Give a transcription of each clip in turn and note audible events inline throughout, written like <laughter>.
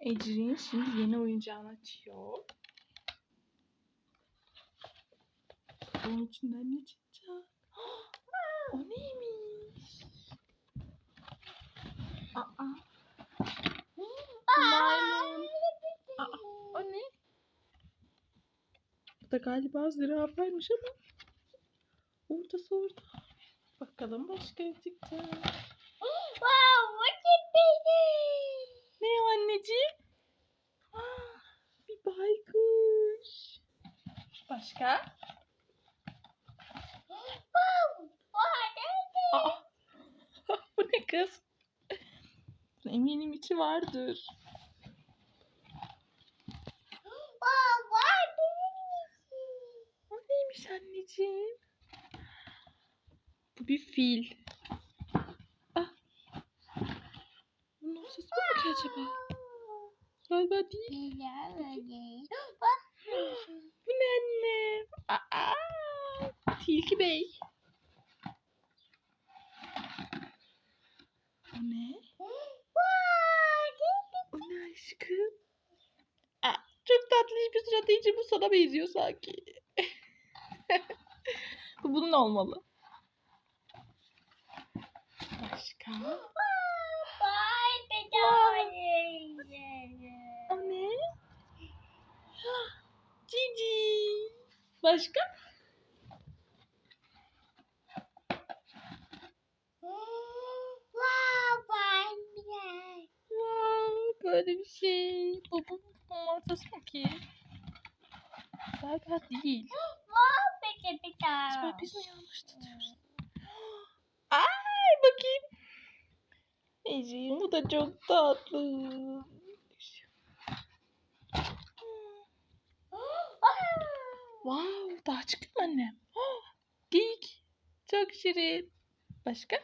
Ecrin şimdi yeni oyuncağını açıyor. Onun içinden ne çıkacak? <gasps> O neymiş? Aa. Maymun. Aa, o ne? Bu da galiba zürafaymış ama. Ortası orada. Bakalım başka ne çıkacak. Wow, what a baby! Ne o anneciğim? Aa, bir baykuş. Başka? Aa, <laughs> bu ne kız? Eminim içi vardır. O neymiş anneciğim? Bu bir fil. Ah. Bunun sesi bu mu ki acaba? Galiba değil. <gasps> Tilki Bey. O ne? O ne aşkım? Aa, çok tatlış bir suratı için bu sana benziyor sanki. <laughs> bu bunun olmalı. Başka? O? Cici. Başka? Böyle bir şey. Bu ortası mı ki? Galiba değil. Acaba biz mi yanlış tutuyoruz? <gasps> Ay bakayım. Eceğim bu da çok tatlı. <gasps> Wow daha çıkıyor mu annem? <gasps> Dik. Çok şirin. Başka?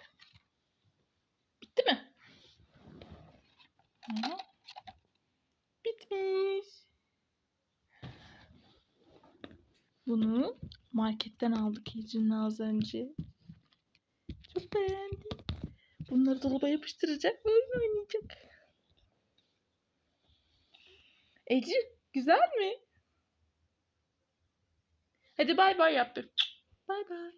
Bunu marketten aldık Ecrin'le az önce. Çok beğendim. Bunları dolaba yapıştıracak ve oyun oynayacak. Ecrin güzel mi? Hadi bay bay yap. Bay bay.